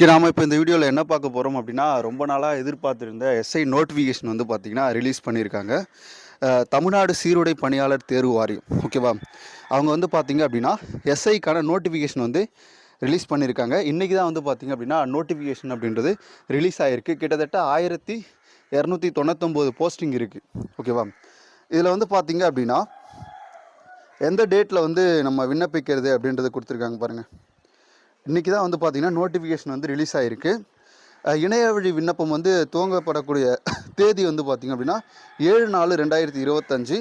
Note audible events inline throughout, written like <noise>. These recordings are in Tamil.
ஓகே நாம் இப்போ இந்த வீடியோவில் என்ன பார்க்க போகிறோம் அப்படின்னா ரொம்ப நாளாக எதிர்பார்த்துருந்த எஸ்ஐ நோட்டிஃபிகேஷன் வந்து பார்த்திங்கன்னா ரிலீஸ் பண்ணியிருக்காங்க. தமிழ்நாடு சீருடை பணியாளர் தேர்வு வாரியம் ஓகேவா அவங்க வந்து பார்த்திங்க அப்படின்னா எஸ்ஐக்கான நோட்டிஃபிகேஷன் வந்து ரிலீஸ் பண்ணியிருக்காங்க. இன்றைக்கி தான் வந்து பார்த்திங்க அப்படின்னா நோட்டிஃபிகேஷன் அப்படின்றது ரிலீஸ் ஆகிருக்கு கிட்டத்தட்ட ஆயிரத்தி இரநூத்தி தொண்ணூத்தொம்போது போஸ்டிங் இருக்குது ஓகேவா இதில் வந்து பார்த்தீங்க அப்படின்னா எந்த டேட்டில் வந்து நம்ம விண்ணப்பிக்கிறது அப்படின்றத கொடுத்துருக்காங்க பாருங்கள் இன்றைக்கி தான் வந்து பார்த்திங்கன்னா நோட்டிஃபிகேஷன் வந்து ரிலீஸ் ஆகிருக்கு இணையவழி இணைய வழி விண்ணப்பம் வந்து துவங்கப்படக்கூடிய <laughs> தேதி வந்து பார்த்திங்க அப்படின்னா ஏழு நாலு ரெண்டாயிரத்தி இருபத்தஞ்சி.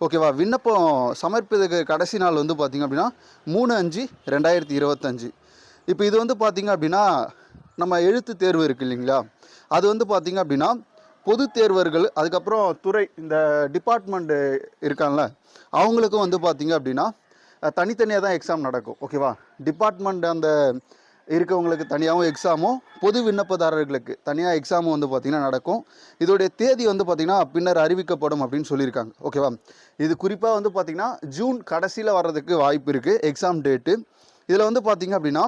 ஓகேவா விண்ணப்பம் சமர்ப்பதற்கு கடைசி நாள் வந்து பார்த்திங்க அப்படின்னா மூணு அஞ்சு ரெண்டாயிரத்தி இருபத்தஞ்சி. இப்போ இது வந்து பார்த்திங்க அப்படின்னா நம்ம எழுத்து தேர்வு இருக்குது இல்லைங்களா? அது வந்து பார்த்திங்க அப்படின்னா பொது தேர்வர்கள் அதுக்கப்புறம் துறை இந்த டிபார்ட்மெண்ட்டு இருக்காங்கள அவங்களுக்கும் வந்து பார்த்திங்க அப்படின்னா தனித்தனியாக தான் எக்ஸாம் நடக்கும். ஓகேவா டிபார்ட்மெண்ட் அந்த இருக்கவங்களுக்கு தனியாகவும் எக்ஸாமும் பொது விண்ணப்பதாரர்களுக்கு தனியாக எக்ஸாமும் வந்து பார்த்திங்கன்னா நடக்கும். இதோடைய தேதி வந்து பார்த்திங்கன்னா பின்னர் அறிவிக்கப்படும் அப்படின்னு சொல்லியிருக்காங்க. ஓகேவா இது குறிப்பாக வந்து பார்த்திங்கன்னா ஜூன் கடைசியில் வர்றதுக்கு வாய்ப்பு இருக்குது எக்ஸாம் டேட்டு இதில் வந்து பார்த்திங்க அப்படின்னா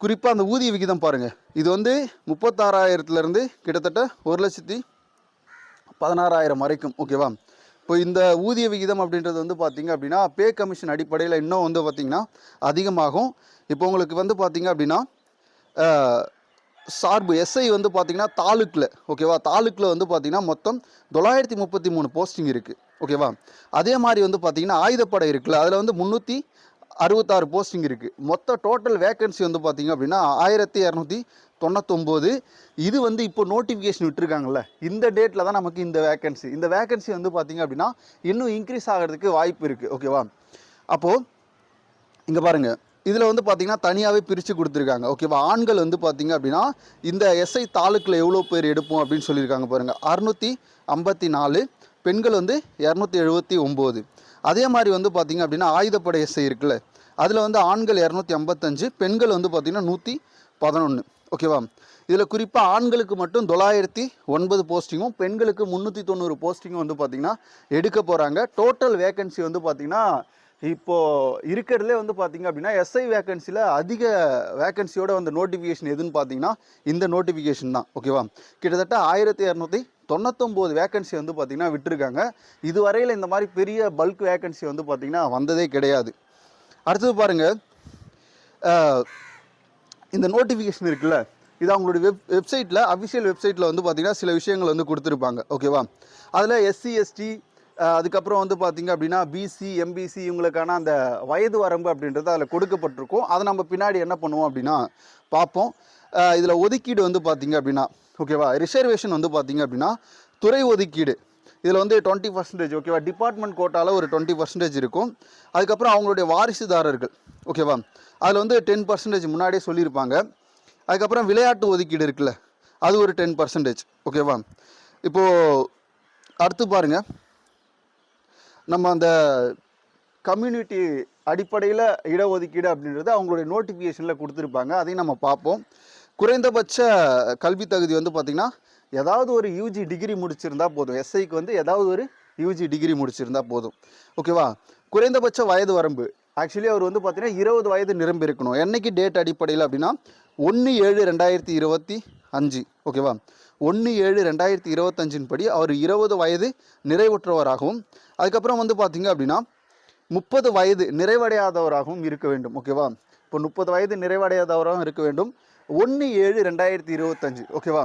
குறிப்பாக அந்த ஊதிய விகிதம் பாருங்கள் இது வந்து முப்பத்தாறாயிரத்துலேருந்து கிட்டத்தட்ட ஒரு லட்சத்தி பதினாறாயிரம் வரைக்கும். ஓகேவா இப்போ இந்த ஊதிய விகிதம் அப்படின்றது வந்து பார்த்தீங்க அப்படின்னா பே கமிஷன் அடிப்படையில் இன்னும் வந்து பார்த்திங்கன்னா அதிகமாகும். இப்போ உங்களுக்கு வந்து பார்த்தீங்க அப்படின்னா சார்பு எஸ்ஐ வந்து பார்த்தீங்கன்னா தாலுக்கில் ஓகேவா தாலுக்கில் வந்து பார்த்தீங்கன்னா மொத்தம் தொள்ளாயிரத்தி முப்பத்தி மூணு போஸ்டிங் இருக்குது ஓகேவா அதே மாதிரி வந்து பார்த்தீங்கன்னா ஆயுதப்படை இருக்குல்ல அதில் வந்து முந்நூற்றி அறுபத்தாறு போஸ்டிங் இருக்குது மொத்த டோட்டல் வேகன்சி வந்து பார்த்திங்க அப்படின்னா ஆயிரத்தி இரநூத்தி தொண்ணூத்தொம்போது. இது வந்து இப்போ நோட்டிஃபிகேஷன் விட்டுருக்காங்கல்ல. இந்த டேட்டில் தான் நமக்கு இந்த வேக்கன்சி இந்த வேக்கன்சி வந்து பார்த்தீங்க அப்படின்னா இன்னும் இன்க்ரீஸ் ஆகிறதுக்கு வாய்ப்பு இருக்குது ஓகேவா அப்போது இங்கே பாருங்கள் இதில் வந்து பார்த்திங்கன்னா தனியாகவே பிரித்து கொடுத்துருக்காங்க. ஓகேவா ஆண்கள் வந்து பார்த்தீங்க அப்படின்னா இந்த எஸ்ஐ தாலுக்கில் எவ்வளோ பேர் எடுப்போம் அப்படின்னு சொல்லியிருக்காங்க பாருங்கள் அறுநூற்றி ஐம்பத்தி நாலு. பெண்கள் வந்து இரநூத்தி எழுபத்தி ஒம்பது. அதே மாதிரி வந்து பார்த்திங்க அப்படின்னா ஆயுதப்படை எஸ்ஐ இருக்குல்ல அதில் வந்து ஆண்கள் இரநூத்தி ஐம்பத்தஞ்சு பெண்கள் வந்து பார்த்திங்கன்னா நூற்றி பதினொன்று ஓகேவா? இதில் குறிப்பாக ஆண்களுக்கு மட்டும் தொள்ளாயிரத்தி ஒன்பது போஸ்டிங்கும் பெண்களுக்கு முந்நூற்றி தொண்ணூறு போஸ்டிங்கும் வந்து பார்த்திங்கன்னா எடுக்க போகிறாங்க டோட்டல் வேகன்சி வந்து பார்த்திங்கன்னா இப்போது இருக்கிறதுலே வந்து பார்த்திங்க அப்படின்னா எஸ்ஐ வேகன்சியில் அதிக வேகன்சியோட வந்த நோட்டிஃபிகேஷன் எதுன்னு பார்த்தீங்கன்னா இந்த நோட்டிஃபிகேஷன் தான். ஓகேவா? கிட்டத்தட்ட ஆயிரத்தி இரநூத்தி தொண்ணூத்தொம்பது வேக்கன்சி வந்து பார்த்திங்கன்னா விட்டுருக்காங்க. இதுவரையில் இந்த மாதிரி பெரிய பல்க் வேக்கன்சி வந்து பார்த்திங்கன்னா வந்ததே கிடையாது. அடுத்தது பாருங்கள் இந்த நோட்டிஃபிகேஷன் இருக்குல்ல இது அவங்களுடைய வெப் வெப்சைட்டில் அஃபிஷியல் வெப்சைட்டில் வந்து பார்த்திங்கன்னா சில விஷயங்கள் வந்து கொடுத்துருப்பாங்க. ஓகேவா அதில் எஸ்சி எஸ்டி அதுக்கப்புறம் வந்து பார்த்திங்க அப்படின்னா பிசி எம்பிசி இவங்களுக்கான அந்த வயது வரம்பு அப்படின்றது அதில் கொடுக்கப்பட்டிருக்கும். அதை நம்ம பின்னாடி என்ன பண்ணுவோம் அப்படின்னா பார்ப்போம். இதில் ஒதுக்கீடு வந்து பார்த்திங்க அப்படின்னா ஓகேவா ரிசர்வேஷன் வந்து பார்த்திங்க அப்படின்னா துறை ஒதுக்கீடு. இதில் வந்து டுவெண்ட்டி பர்சன்டேஜ் ஓகேவா டிபார்ட்மெண்ட் கோட்டாவில் ஒரு டுவெண்ட்டி பர்சன்டேஜ் இருக்கும். அதுக்கப்புறம் அவங்களுடைய வாரிசுதாரர்கள் ஓகேவா அதில் வந்து டென் பர்சன்டேஜ் முன்னாடியே சொல்லியிருப்பாங்க. அதுக்கப்புறம் விளையாட்டு ஒதுக்கீடு இருக்குல்ல அது ஒரு டென் பர்சன்டேஜ் ஓகேவா இப்போது அடுத்து பாருங்கள் நம்ம அந்த கம்யூனிட்டி அடிப்படையில் இடஒதுக்கீடு அப்படின்றது அவங்களுடைய நோட்டிஃபிகேஷனில் கொடுத்துருப்பாங்க. அதையும் நம்ம பார்ப்போம். குறைந்தபட்ச கல்வி தகுதி வந்து பார்த்திங்கன்னா ஏதாவது ஒரு யூஜி டிகிரி முடிச்சிருந்தா போதும். எஸ்ஐக்கு வந்து ஏதாவது ஒரு யூஜி டிகிரி முடிச்சிருந்தா போதும். ஓகேவா குறைந்தபட்ச வயது வரம்பு. ஆக்சுவலி அவர் வந்து பார்த்தீங்கன்னா இருபது வயது நிரம்பி இருக்கணும். என்னைக்கு டேட் அடிப்படையில் அப்படின்னா ஒன்று ஏழு ரெண்டாயிரத்தி இருபத்தி அஞ்சு. ஓகேவா ஒன்று ஏழு ரெண்டாயிரத்தி இருபத்தஞ்சின் படி அவர் இருபது வயது நிறைவுற்றவராகவும் அதுக்கப்புறம் வந்து பார்த்திங்க அப்படின்னா முப்பது வயது நிறைவடையாதவராகவும் இருக்க வேண்டும் ஓகேவா இப்போ முப்பது வயது நிறைவடையாதவராகவும் இருக்க வேண்டும். ஒன்று ஏழு ரெண்டாயிரத்தி இருபத்தஞ்சு ஓகேவா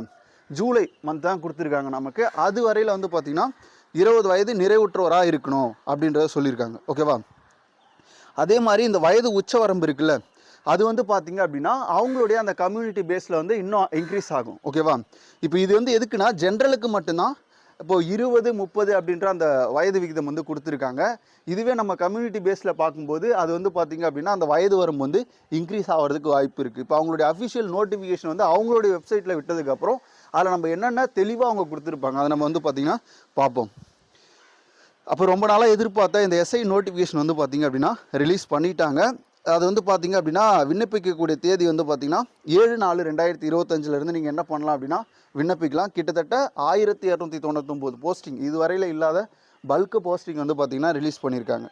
ஜூலை மந்த் தான் கொடுத்துருக்காங்க நமக்கு. அது வரையில் வந்து பார்த்திங்கன்னா இருபது வயது நிறைவுற்றவராக இருக்கணும் அப்படின்றத சொல்லியிருக்காங்க ஓகேவா அதே மாதிரி இந்த வயது உச்சவரம்பு இருக்குல்ல அது வந்து பார்த்தீங்க அப்படின்னா அவங்களுடைய அந்த கம்யூனிட்டி பேஸில் வந்து இன்னும் இன்க்ரீஸ் ஆகும் ஓகேவா இப்போ இது வந்து எதுக்குன்னா ஜென்ரலுக்கு மட்டும்தான் இப்போது இருபது முப்பது அப்படின்ற அந்த வயது விகிதம் வந்து கொடுத்துருக்காங்க. இதுவே நம்ம கம்யூனிட்டி பேஸில் பார்க்கும்போது அது வந்து பார்த்தீங்க அப்படின்னா அந்த வயது வரம் வந்து இன்க்ரீஸ் ஆகிறதுக்கு வாய்ப்பு இருக்குது இப்போ அவங்களுடைய அஃபிஷியல் நோட்டிஃபிகேஷன் வந்து அவங்களுடைய வெப்சைட்டில் விட்டதுக்கப்புறம் அதில் நம்ம என்னென்ன தெளிவாக அவங்க கொடுத்துருப்பாங்க அதை நம்ம வந்து பார்த்திங்கன்னா பார்ப்போம். அப்போ ரொம்ப நாளாக எதிர்பார்த்த இந்த எஸ்ஐ நோட்டிஃபிகேஷன் வந்து பார்த்திங்க அப்படின்னா ரிலீஸ் பண்ணிட்டாங்க. அது வந்து பார்த்திங்க அப்படின்னா விண்ணப்பிக்கக்கூடிய தேதி வந்து பார்த்திங்கன்னா ஏழு நாலு ரெண்டாயிரத்தி இருபத்தஞ்சிலேருந்து நீங்கள் என்ன பண்ணலாம் அப்படின்னா விண்ணப்பிக்கலாம். கிட்டத்தட்ட ஆயிரத்தி இரநூத்தி தொண்ணூத்தொம்பது போஸ்டிங் இதுவரையில் இல்லாத பல்க்கு போஸ்டிங் வந்து பார்த்திங்கன்னா ரிலீஸ் பண்ணியிருக்காங்க